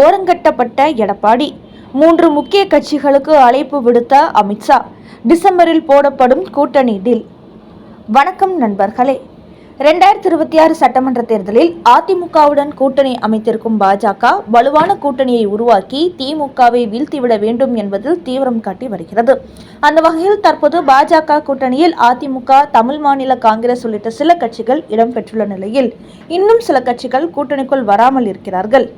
ஓரங்கட்டப்பட்ட எடப்பாடி. மூன்று முக்கிய கட்சிகளுக்கு அழைப்பு விடுத்த அமித்ஷா டிசம்பரில் போடப்படும் கூட்டணி டீல். வணக்கம் நண்பர்களே. ரெண்டாயிரத்தி இருபத்தி ஆறு சட்டமன்ற தேர்தலில் அதிமுகவுடன் கூட்டணி அமைத்திருக்கும் பாஜக வலுவான கூட்டணியை உருவாக்கி திமுகவை வீழ்த்திவிட வேண்டும் என்பதில் தீவிரம் காட்டி வருகிறது. அந்த வகையில் தற்போது பாஜக கூட்டணியில் அதிமுக தமிழ் மாநில காங்கிரஸ் உள்ளிட்ட சில கட்சிகள் இடம்பெற்றுள்ள நிலையில். இன்னும் சில கட்சிகள் கூட்டணிக்குள் வராமல் இருக்கிறார்கள்.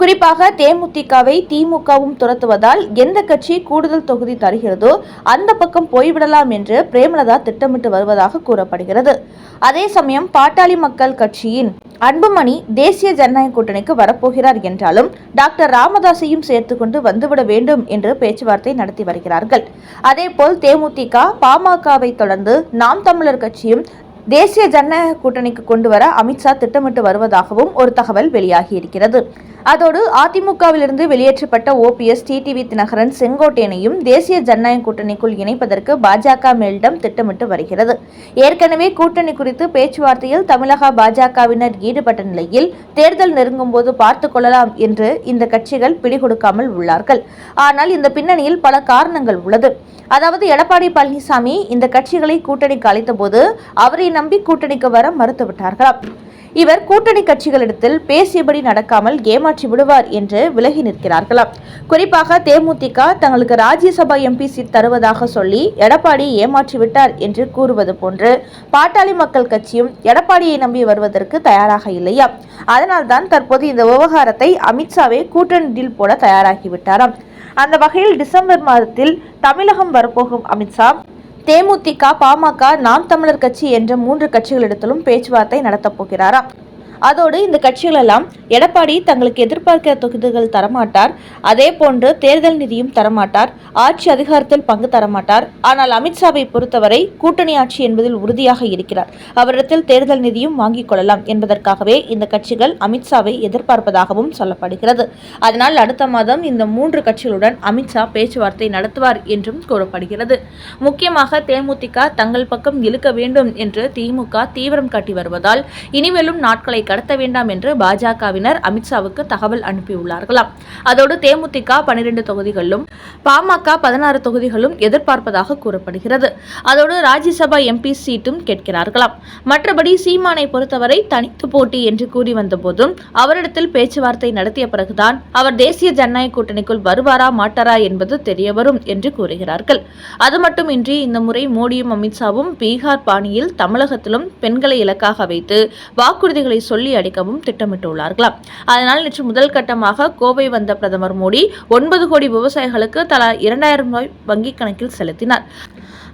குறிப்பாக தேமுதிகவை திமுகவும் துரத்துவதால் எந்த கட்சி கூடுதல் தொகுதி தருகிறதோ அந்த பக்கம் போய்விடலாம் என்று பிரேமலதா திட்டமிட்டு வருவதாக கூறப்படுகிறது. அதே சமயம் பாட்டாளி மக்கள் கட்சியின் அன்புமணி தேசிய ஜனநாயக கூட்டணிக்கு வரப்போகிறார் என்றாலும் டாக்டர் ராமதாஸையும் சேர்த்துக்கொண்டு வந்துவிட வேண்டும் என்று பேச்சுவார்த்தை நடத்தி வருகிறார்கள். அதேபோல் தேமுதிக பாமகவை தொடர்ந்து நாம் தமிழர் கட்சியும் தேசிய ஜனநாயக கூட்டணிக்கு கொண்டு வர அமித்ஷா திட்டமிட்டு வருவதாகவும் ஒரு தகவல் வெளியாகி இருக்கிறது அதோடு அதிமுகவிலிருந்து வெளியேற்றப்பட்ட ஓபிஎஸ் டிடிவி தினகரன் செங்கோட்டையனையும் தேசிய ஜனநாயக கூட்டணிக்குள் இணைப்பதற்கு பாஜக மேலிடம் திட்டமிட்டு வருகிறது. ஏற்கனவே கூட்டணி குறித்து பேச்சுவார்த்தையில் தமிழக பாஜகவினர் ஈடுபட்ட நிலையில் தேர்தல் நெருங்கும் போது பார்த்து கொள்ளலாம் என்று இந்த கட்சிகள் பிடிகொடுக்காமல் உள்ளார்கள். ஆனால் இந்த பின்னணியில் பல காரணங்கள் உள்ளது. அதாவது எடப்பாடி பழனிசாமி இந்த கட்சிகளை கூட்டணிக்கு அழைத்தபோது அவரை நம்பி கூட்டணிக்கு வர மறுத்துவிட்டார்களாம். இவர் கூட்டணி கட்சிகளிடத்தில் பேசியபடி நடக்காமல் ஏமாற்றி விடுவார் என்று விலகி நிற்கிறார்களாம். குறிப்பாக தேமுதிக தங்களுக்கு ராஜ்யசபா எம்பி சீட் தருவதாக சொல்லி எடப்பாடி ஏமாற்றிவிட்டார் என்று கூறுவது போன்று பாட்டாளி மக்கள் கட்சியும் எடப்பாடியை நம்பி வருவதற்கு தயாராக இல்லையா அதனால்தான் தற்போது இந்த விவகாரத்தை அமித்ஷாவே கூட்டணி டீல் போட தயாராகிவிட்டாராம் அந்த வகையில் டிசம்பர் மாதத்தில் தமிழகம் வரப்போகும் அமித்ஷா தேமுதிக பாமக நாம் தமிழர் கட்சி என்ற மூன்று கட்சிகளிடத்திலும் பேச்சுவார்த்தை நடத்தப் போகிறாராம் அதோடு இந்த கட்சிகள் எல்லாம் எடப்பாடி தங்களுக்கு எதிர்பார்க்கிற தொகுதிகள் தரமாட்டார். அதே போன்று தேர்தல் நிதியும் தரமாட்டார். ஆட்சி அதிகாரத்தில் பங்கு தரமாட்டார். ஆனால் அமித்ஷாவை பொறுத்தவரை கூட்டணி ஆட்சி என்பதில் உறுதியாக இருக்கிறார். அவரிடத்தில் தேர்தல் நிதியும் வாங்கிக் கொள்ளலாம் என்பதற்காகவே இந்த கட்சிகள் அமித்ஷாவை எதிர்பார்ப்பதாகவும் சொல்லப்படுகிறது. அதனால் அடுத்த மாதம் இந்த மூன்று கட்சிகளுடன் அமித்ஷா பேச்சுவார்த்தை நடத்துவார் என்றும் கூறப்படுகிறது. முக்கியமாக தேமுதிக தங்கள் பக்கம் இழுக்க வேண்டும் என்று திமுக தீவிரம் காட்டி வருவதால் இனிமேலும் நாட்களை கடத்த வேண்டாம் என்று பாஜகவினர் அமித்ஷாவுக்கு தகவல் அனுப்பியுள்ளார்களாம். அதோடு தேமுதிக பனிரெண்டு தொகுதிகளிலும் பாமக பதினாறு தொகுதிகளும் எதிர்பார்ப்பதாக கூறப்படுகிறது. அதோடு ராஜ்யசபா எம்பி சீட்டும் கேட்கிறார்களாம். மற்றபடி சீமானை பொறுத்தவரை தனித்து போட்டி என்று கூறி வந்த போதும் அவரிடத்தில் பேச்சுவார்த்தை நடத்திய பிறகுதான் அவர் தேசிய ஜனநாயக கூட்டணிக்குள் வருவாரா மாட்டாரா என்பது தெரியவரும் என்று கூறுகிறார்கள். அது மட்டுமின்றி இந்த முறை மோடியும் அமித்ஷாவும் பீகார் பாணியில் தமிழகத்திலும் பெண்களை இலக்காக வைத்து வாக்குறுதிகளை சொல்லி அடிக்கவும் திட்டமிட்டுள்ளார்களாம். அதனால் நேற்று முதல் கட்டமாக கோவை வந்த பிரதமர் மோடி ஒன்பது கோடி விவசாயிகளுக்கு தலா இரண்டாயிரம் ரூபாய் வங்கிக் கணக்கில் செலுத்தினார்.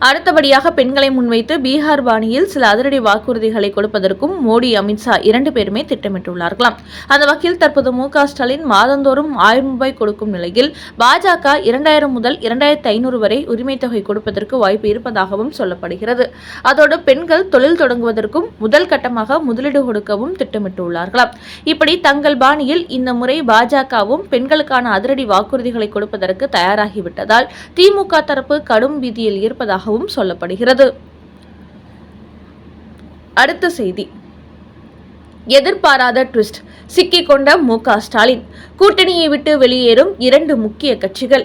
அடுத்தபடியாக பெண்களை முன்வைத்து பீகார் பாணியில் சில அதிரடி வாக்குறுதிகளை கொடுப்பதற்கும் மோடி அமித்ஷா இரண்டு பேருமே திட்டமிட்டுள்ளார்களாம். அந்த வகையில் தற்போது மு க ஸ்டாலின் மாதந்தோறும் ஆயிரம் ரூபாய் கொடுக்கும் நிலையில் பாஜக இரண்டாயிரம் முதல் இரண்டாயிரத்தி ஐநூறு வரை உரிமை தொகை கொடுப்பதற்கு வாய்ப்பு இருப்பதாகவும் சொல்லப்படுகிறது. அதோடு பெண்கள் தொழில் தொடங்குவதற்கும் முதல் கட்டமாக முதலீடு கொடுக்கவும் திட்டம் திட்டமிட்டுள்ளார்களாம். இப்படி தங்கள் பாணியில் இந்த முறை பாஜகவும் பெண்களுக்கான அதிரடி வாக்குறுதிகளை கொடுப்பதற்கு தயாராகிவிட்டதால் திமுக தரப்பு கடும் பீதியில் இருப்பதாகவும் சொல்லப்படுகிறது. அடுத்த செய்தி. எதிர்பாராத ட்விஸ்ட். சிக்கிக்கொண்ட மு க ஸ்டாலின். கூட்டணியை விட்டு வெளியேறும் இரண்டு முக்கிய கட்சிகள்.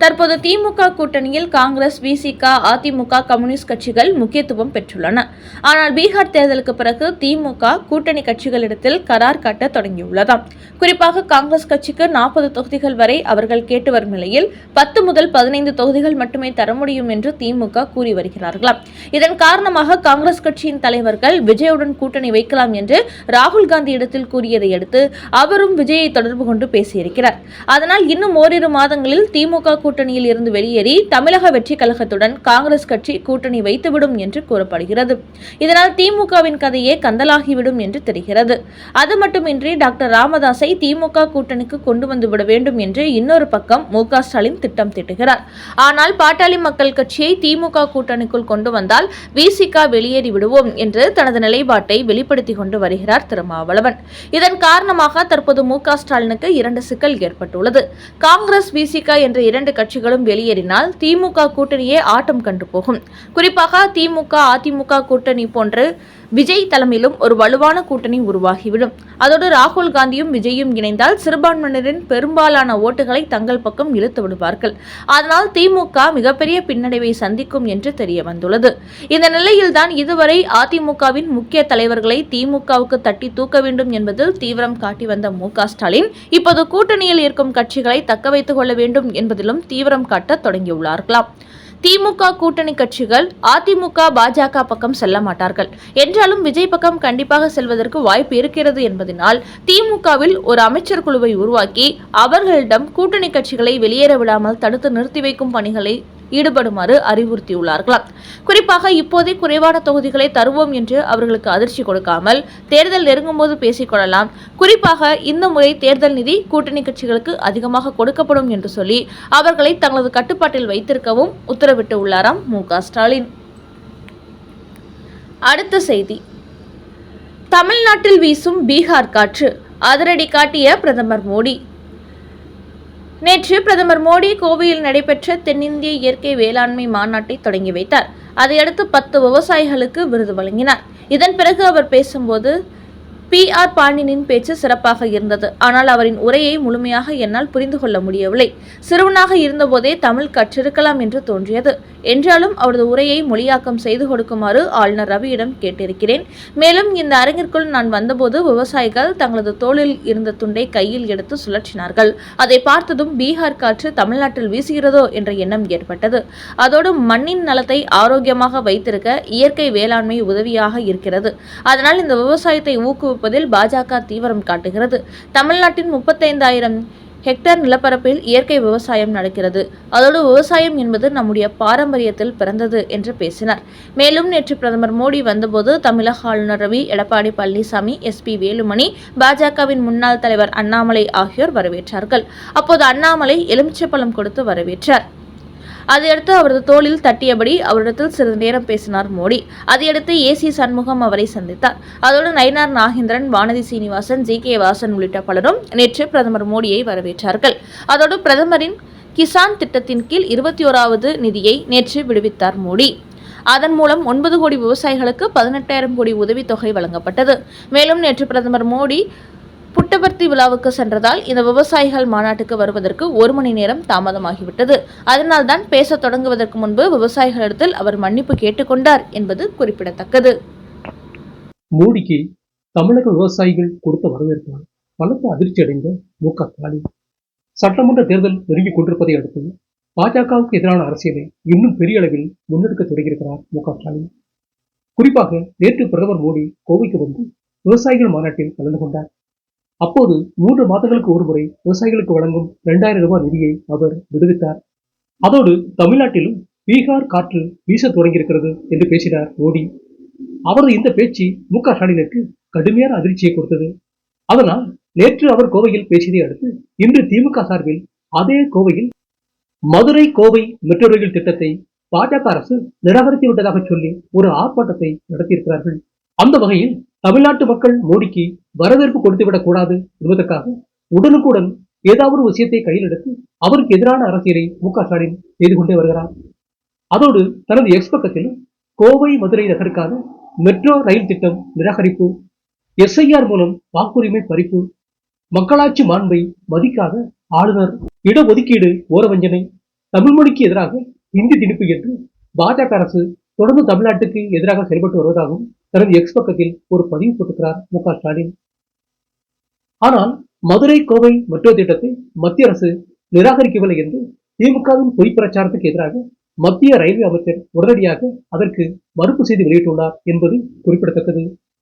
தற்போது திமுக கூட்டணியில் காங்கிரஸ் விசிக அதிமுக கம்யூனிஸ்ட் கட்சிகள் முக்கியத்துவம் பெற்றுள்ளன. ஆனால் பீகார் தேர்தலுக்கு பிறகு திமுக கூட்டணி கட்சிகளிடத்தில் கரார் காட்ட தொடங்கியுள்ளதாம். குறிப்பாக காங்கிரஸ் கட்சிக்கு நாற்பது தொகுதிகள் வரை அவர்கள் கேட்டு வரும் நிலையில் பத்து முதல் பதினைந்து தொகுதிகள் மட்டுமே தர முடியும் என்று திமுக கூறி வருகிறார்களாம். இதன் காரணமாக காங்கிரஸ் கட்சியின் தலைவர்கள் விஜயுடன் கூட்டணி வைக்கலாம் என்று ராகுல் காந்தி இடத்தில் கூறியதை அடுத்து அவரும் விஜயை தொடர்பு கொண்டு பேசியிருக்கிறார். அதனால் இன்னும் ஓரிரு மாதங்களில் திமுக கூட்டணியில் இருந்து வெளியேறி தமிழக வெற்றி கழகத்துடன் காங்கிரஸ் கட்சி கூட்டணி வைத்துவிடும் என்று கூறப்படுகிறது. இதனால் திமுகவின் கதையே கந்தலாகிவிடும் என்று தெரிகிறது. அது மட்டுமின்றி டாக்டர் ராமதாஸை திமுக கூட்டணிக்கு கொண்டு வந்து விட வேண்டும் என்று இன்னொரு பக்கம் மு ஸ்டாலின் திட்டம் திட்டுகிறார். ஆனால் பாட்டாளி மக்கள் கட்சியை திமுக கூட்டணிக்குள் கொண்டு வந்தால் விசிகா வெளியேறி விடுவோம் என்று தனது நிலைப்பாட்டை வெளிப்படுத்திக் கொண்டு வருகிறார் திருமாவளவன். இதன் காரணமாக தற்போது மு ஸ்டாலினுக்கு இரண்டு சிக்கல் ஏற்பட்டுள்ளது. காங்கிரஸ் விசிகா என்ற இரண்டு கட்சிகளும் வெளியேறினால் திமுக கூட்டணியே ஆட்டம் கண்டு போகும். குறிப்பாக திமுக அதிமுக கூட்டணி போன்று விஜய் தலைமையிலும் ஒரு வலுவான கூட்டணி உருவாகிவிடும். அதோடு ராகுல் காந்தியும் விஜயும் இணைந்தால் சிறுபான்மையினரின் பெரும்பாலான ஓட்டுகளை தங்கள் பக்கம் இழுத்து விடுவார்கள். அதனால் திமுக மிகப்பெரிய பின்னடைவை சந்திக்கும் என்று தெரிய வந்துள்ளது இந்த நிலையில்தான் இதுவரை அதிமுகவின் முக்கிய தலைவர்களை திமுகவுக்கு தட்டி தூக்க வேண்டும் என்பதில் தீவிரம் காட்டி வந்த மு. ஸ்டாலின் இப்போது கூட்டணியில் இருக்கும் கட்சிகளை தக்க வைத்துக் கொள்ள வேண்டும் என்பதிலும் தீவிரம் காட்ட தொடங்கியுள்ளார்களாம். திமுக கூட்டணி கட்சிகள் அதிமுக பாஜக பக்கம் செல்ல மாட்டார்கள். என்றாலும் விஜய் பக்கம் கண்டிப்பாக செல்வதற்கு வாய்ப்பு இருக்கிறது என்பதனால் திமுகவில் ஒரு அமைச்சர் குழுவை உருவாக்கி அவர்களிடம் கூட்டணி கட்சிகளை வெளியேற விடாமல் தடுத்து நிறுத்தி வைக்கும் பணிகளை ஈடுபடுமாறு அறிவுறுத்தியுள்ளார்களாம். குறிப்பாக இப்போதே குறைவான தொகுதிகளை தருவோம் என்று அவர்களுக்கு அதிர்ச்சி கொடுக்காமல் தேர்தல் நெருங்கும் போது பேசிக்கொள்ளலாம் குறிப்பாக இந்த முறை தேர்தல் நிதி கூட்டணி கட்சிகளுக்கு அதிகமாக கொடுக்கப்படும் என்று சொல்லி அவர்களை தங்களது கட்டுப்பாட்டில் வைத்திருக்கவும் உத்தரவிட்டு உள்ளாராம் மு. ஸ்டாலின். அடுத்த செய்தி. தமிழ்நாட்டில் வீசும் பீகார் காற்று அதிரடி காட்டிய பிரதமர் மோடி. நேற்று பிரதமர் மோடி கோவையில் நடைபெற்ற தென்னிந்திய இயற்கை வேளாண்மை மாநாட்டை தொடங்கி வைத்தார். அதையடுத்து பத்து விவசாயிகளுக்கு விருது வழங்கினார். இதன் பிறகு அவர் பேசும்போது பி. ஆர். பாண்டியனின் பேச்சு சிறப்பாக இருந்தது. ஆனால் அவரின் உரையை முழுமையாக என்னால் புரிந்து கொள்ள முடியவில்லை. சிறுவனாக இருந்தபோதே தமிழ் கற்றிருக்கலாம் என்று தோன்றியது. என்றாலும் அவரது உரையை மொழியாக்கம் செய்து கொடுக்குமாறு ஆளுநர் ரவியிடம் கேட்டிருக்கிறேன். மேலும் இந்த அரங்கிற்குள் நான் வந்தபோது விவசாயிகள் தங்களது தோளில் இருந்த துண்டை கையில் எடுத்து சுழற்றினார்கள். அதை பார்த்ததும் பீகார் காற்று தமிழ்நாட்டில் வீசுகிறதோ என்ற எண்ணம் ஏற்பட்டது. அதோடு மண்ணின் நலத்தை ஆரோக்கியமாக வைத்திருக்க இயற்கை வேளாண்மை உதவியாக இருக்கிறது. அதனால் இந்த விவசாயத்தை ஊக்குவிப்பதில் பாஜக தீவிரம் காட்டுகிறது. தமிழ்நாட்டின் முப்பத்தைந்தாயிரம் ஹெக்டேர் நிலப்பரப்பில் இயற்கை விவசாயம் நடக்கிறது. அதோடு விவசாயம் என்பது நம்முடைய பாரம்பரியத்தில் பிறந்தது என்று பேசினார். மேலும் நேற்று பிரதமர் மோடி வந்தபோது தமிழக ஆளுநர் ரவி எடப்பாடி பழனிசாமி எஸ்பி வேலுமணி பாஜகவின் முன்னாள் தலைவர் அண்ணாமலை ஆகியோர் வரவேற்றார்கள். அப்போது அண்ணாமலை எலுமிச்சப்பழம் கொடுத்து வரவேற்றார். அதையடுத்து அவரது தோளில் தட்டியபடி அவரிடத்தில் சிறிது நேரம் பேசினார் மோடி. அதையடுத்து ஏசி சண்முகம் அவரை சந்தித்தார். அதோடு நயினார் நாகேந்திரன் வானதி சீனிவாசன் ஜி கே வாசன் உள்ளிட்ட பலரும் நேற்று பிரதமர் மோடியை வரவேற்றார்கள். அதோடு பிரதமரின் கிசான் திட்டத்தின் கீழ் இருபத்தி ஓராவது நிதியை நேற்று விடுவித்தார் மோடி. அதன் மூலம் ஒன்பது கோடி விவசாயிகளுக்கு பதினெட்டாயிரம் கோடி உதவித்தொகை வழங்கப்பட்டது. மேலும் நேற்று பிரதமர் மோடி புட்டபர்த்தி விழாவுக்கு சென்றதால் இந்த விவசாயிகள் மாநாட்டுக்கு வருவதற்கு ஒரு மணி நேரம் தாமதமாகிவிட்டது. அதனால்தான் பேசத் தொடங்குவதற்கு முன்பு விவசாயிகளிடத்தில் அவர் மன்னிப்பு கேட்டுக்கொண்டார் என்பது குறிப்பிடத்தக்கது. மோடிக்கு தமிழக விவசாயிகள் கொடுத்த வரவேற்பால் பலத்த அதிர்ச்சி அடைந்த மு க ஸ்டாலின். சட்டமன்ற தேர்தல் நெருங்கிக் கொண்டிருப்பதை அடுத்து பாஜகவுக்கு எதிரான அரசியலை இன்னும் பெரிய அளவில் முன்னெடுக்க தொடங்கியிருக்கிறார் மு க ஸ்டாலின். குறிப்பாக நேற்று பிரதமர் மோடி கோவைக்கு வந்து விவசாயிகள் மாநாட்டில் கலந்து கொண்டார். அப்போது மூன்று மாதங்களுக்கு ஒருமுறை விவசாயிகளுக்கு வழங்கும் இரண்டாயிரம் ரூபாய் நிதியை அவர் விடுவித்தார். அதோடு தமிழ்நாட்டிலும் பீகார் காற்று வீச தொடங்கியிருக்கிறது என்று பேசினார் மோடி. அவரது இந்த பேச்சு மு க ஸ்டாலினுக்கு கடுமையான அதிர்ச்சியை கொடுத்தது. அதனால் நேற்று அவர் கோவையில் பேசியதை அடுத்து இன்று திமுக சார்பில் அதே கோவையில் மதுரை கோவை மெட்ரோ ரயில் திட்டத்தை பாஜக அரசு நிராகரித்து விட்டதாக சொல்லி ஒரு ஆர்ப்பாட்டத்தை நடத்தியிருக்கிறார்கள். அந்த வகையில் தமிழ்நாட்டு மக்கள் மோடிக்கு வரவேற்பு கொடுத்துவிடக் கூடாது என்பதற்காக உடனுக்குடன் ஏதாவது ஒரு விஷயத்தை கையில் எடுத்து அவருக்கு எதிரான அரசியலை மு க ஸ்டாலின் செய்து கொண்டே வருகிறார். அதோடு தனது எக்ஸ் பக்கத்திலும் கோவை மதுரை நகருக்கான மெட்ரோ ரயில் திட்டம் நிராகரிப்பு எஸ்ஐஆர் மூலம் வாக்குரிமை பறிப்பு மக்களாட்சி மாண்பை மதிக்காத ஆளுநர் இடஒதுக்கீடு ஓரவஞ்சனை தமிழ் மொழிக்கு எதிராக இந்தி திணிப்பு என்று பாஜக அரசு தொடர்ந்து தமிழ்நாட்டுக்கு எதிராக செயல்பட்டு வருவதாகவும் தனது எக்ஸ் பக்கத்தில் ஒரு பதிவு போட்டுக்கிறார் மு க ஸ்டாலின். ஆனால் மதுரை கோவை மெட்ரோ திட்டத்தை மத்திய அரசு நிராகரிக்கவில்லை என்று திமுகவின் பொய் பிரச்சாரத்துக்கு எதிராக மத்திய ரயில்வே அமைச்சர் உடனடியாக அதற்கு மறுப்பு செய்தி வெளியிட்டுள்ளார் என்பது குறிப்பிடத்தக்கது.